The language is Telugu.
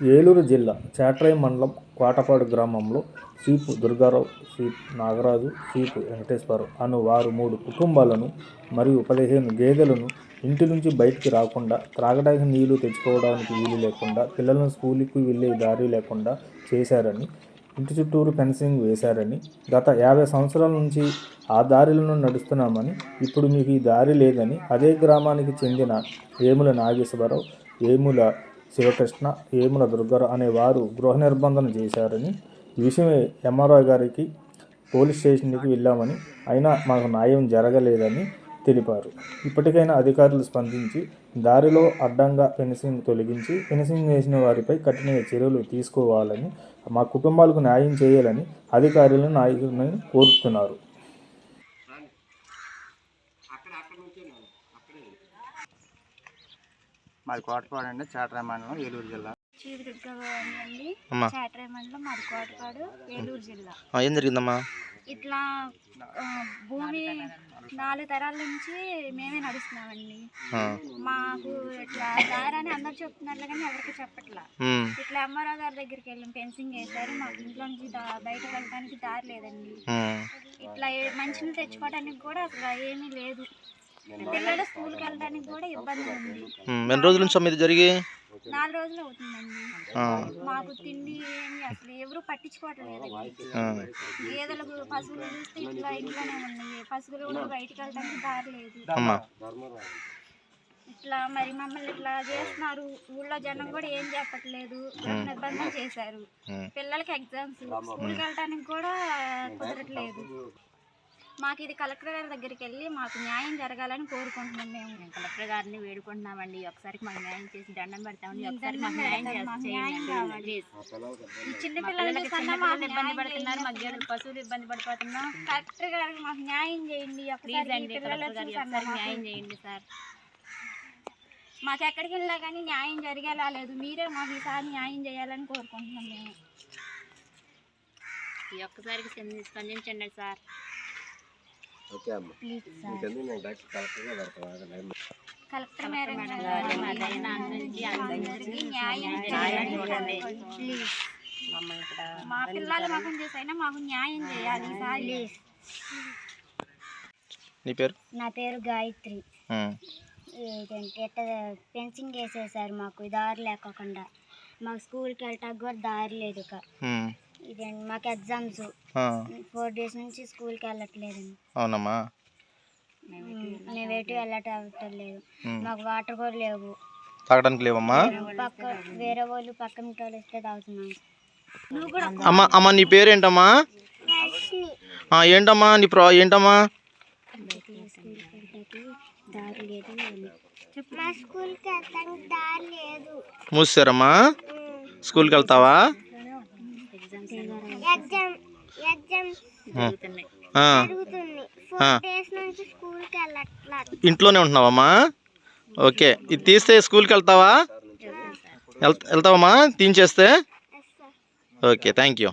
ఏలూరు జిల్లా చాట్రాయి మండలం కోటపాడు గ్రామంలో సీపు దుర్గారావు సీపు నాగరాజు సీపు వెంకటేశ్వరరావు అను వారు మూడు కుటుంబాలను మరియు పదిహేను గేదెలను ఇంటి నుంచి బయటికి రాకుండా త్రాగడానికి నీళ్ళు తెచ్చుకోవడానికి వీలు లేకుండా పిల్లలను స్కూల్కి వెళ్ళే దారి లేకుండా చేశారని ఇంటి చుట్టూరు ఫెన్సింగ్ వేశారని గత యాభై సంవత్సరాల నుంచి ఆ దారిలను నడుస్తున్నామని ఇప్పుడు మీకు ఈ దారి లేదని అదే గ్రామానికి చెందిన ఏముల నాగేశ్వరరావు ఏముల శివకృష్ణ ఏముల దుర్గారావు అనే వారు గృహ నిర్బంధన చేశారని ఈ విషయమే ఎంఆర్ఓ గారికి పోలీస్ స్టేషన్కి వెళ్ళామని అయినా మాకు న్యాయం జరగలేదని తెలిపారు. ఇప్పటికైనా అధికారులు స్పందించి దారిలో అడ్డంగా ఫెన్సింగ్ తొలగించి ఫెన్సింగ్ వేసిన వారిపై కఠిన చర్యలు తీసుకోవాలని మా కుటుంబాలకు న్యాయం చేయాలని అధికారులను నాయకులను కోరుతున్నారు. మాది కోటపాడు అండి మండలం ఏలూరు జిల్లా. చాటరాయి మండలం మాది కోటపాడు ఏలూరు జిల్లా. ఆ, ఏం జరిగిందమ్మా? ఇట్లా భూమి నాలుగు తరాల నుంచి మేమే నడుస్తున్నామండి. మాకు ఇట్లా దారని అందరు చెప్తున్నారు కానీ ఎవరికి చెప్పట్లా. ఇట్లా అమ్మారావు గారి దగ్గరికి వెళ్ళి ఫెన్సింగ్ వేశారు. మాకు ఇంట్లో నుంచి బయటకు వెళ్ళడానికి దారి లేదండి. ఇట్లా మంచినీళ్ళు తెచ్చుకోవడానికి కూడా అసలు ఏమీ లేదు. పిల్లలు స్కూల్కి వెళ్ళడానికి కూడా ఇబ్బంది ఉంది. ఎన్ని రోజుల నుంచి ఇది జరిగి? నాలుగు రోజులు అవుతుందండి. మాకు తిండి ఏమి అసలు ఎవరు పట్టించుకోవటం లేదండి ఆ, గేదెలకు పశువులు చూస్తే ఇట్లా ఇంట్లోనే ఉన్నాయి. పశువులు కూడా బయటికి వెళ్ళడానికి దారి లేదు అమ్మా. ఇట్లా మరి మమ్మల్ని ఇట్లా చేస్తున్నారు. ఊళ్ళో జనం కూడా ఏం చెప్పట్లేదు. నిర్బంధం చేశారు. పిల్లలకి ఎగ్జామ్స్. స్కూల్కి వెళ్ళడానికి కూడా కుదరట్లేదు. మాకు ఇది కలెక్టర్ గారి దగ్గరికి వెళ్ళి మాకు న్యాయం జరగాలని కోరుకుంటున్నాం మేము. కలెక్టర్ గారిని వేడుకుంటున్నామండి. ఒకసారి మాకు న్యాయం చేసి దండం పెడతామండి. ఒకసారి మాకు న్యాయం ఈ చిన్న పిల్లలకి కన్నా ఇబ్బంది పడుతున్నారు. మా. గేదెలు పశువులు ఇబ్బంది పడిపోతున్నాం. కలెక్టర్ గారికి మాకు న్యాయం చేయండి. ప్లీజ్ ఒకసారి అండి కలెక్టర్ గారికి. న్యాయం చేయండి సార్. మాకు ఎక్కడికి వెళ్ళినా కానీ న్యాయం జరిగేలా లేదు. మీరే మాకు ఈసారి న్యాయం చేయాలని కోరుకుంటున్నాం మేము. ఈ ఒక్కసారికి స్పంది- స్పందించండి సార్. ప్లీజ్ కలెక్టర్ మేడం గారు మాదైనా అందరికీ అందరికీ న్యాయం న్యాయం చేయండి. చూడండి. ప్లీజ్. మమ్మల్ని ఇక్కడ మా పిల్లల మొహం చేసైనా మాకు న్యాయం చేయాలి ఈసారి నీ పేరు? నా పేరు గాయత్రి. ఏంటంటే ఎట్ట ఫెన్సింగ్ వేసేసారు మాకు దారి లేకోకుండా. మాకు స్కూల్కి వెళ్ళటానికి కూడా దారి లేదు ఇక. ఇదండి మాకు ఎగ్జామ్స్. ఆ, ఫోర్ డేస్ నుంచి స్కూల్కి వెళ్ళట్లేదండి. అవునమ్మా. మేము ఎటు వెళ్ళటం లేదు. మాకు వాటర్ కూడా లేవు. తాగడానికి లేవమ్మా? పక్క వేరే వాళ్ళు పక్క వాళ్ళు ఇస్తే తాగుతున్నాం అమ్మ అమ్మ నీ పేరేంటమ్మా? ఆ, ఏంటమ్మా నీ ప్రా ఏంటమ్మా? స్కూల్కి వెళ్ళటానికి దారి లేదు మా స్కూల్కి వెళ్ళటానికి దారి లేదు. మూసారమ్మా? స్కూల్కి వెళ్తావా ఎగ్జామ్ ఎగ్జామ్ ఆ, జరుగుతున్నాయి ఆ, జరుగుతుంది ఆ. ఫోర్ డేస్ నుంచి స్కూల్కి వెళ్ళట్లేదు ఇంట్లోనే ఉంటున్నావమ్మా? ఓకే. ఇది తీస్తే స్కూల్కి వెళ్తావా? వెళ్- వెళ్తావమ్మా? తీయించేస్తే? ఓకే. Thank you